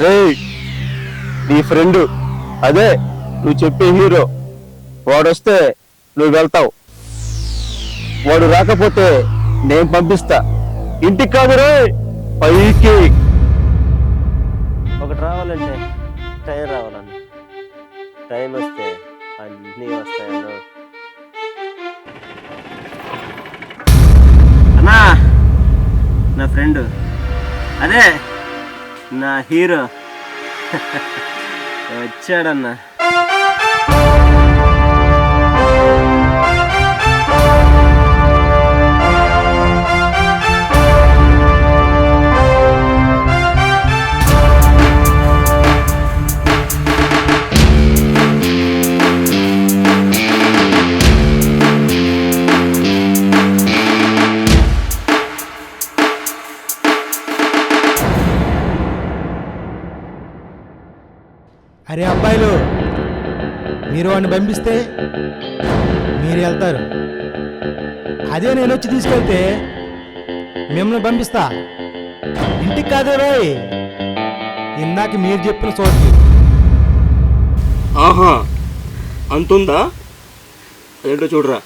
రేయ్ నీ ఫ్రెండ్. అదే నువ్వు చెప్పే హీరో. వాడొస్తే నువ్వు వెళ్తావు. వాడు రాకపోతే నేను పంపిస్తా. ఇంటికి కాదు రే పైకి. ఒకటి రావాలంటే టైం రావాలండి. టైం వస్తే అన్నీ వస్తాయన్న అన్నా నా ఫ్రెండ్. అదే నా హీరో. వచ్చాడన్నా. అరే అబ్బాయిలు మీరు వాడిని పంపిస్తే మీరు వెళ్తారు. అదే నేను వచ్చి తీసుకెళ్తే మిమ్మల్ని పంపిస్తా. ఇంటికి కాదే రాయ్ ఇందాక మీరు చెప్పిన చోటుకి ఆహా అంతుందా? అదేంటో చూడరా.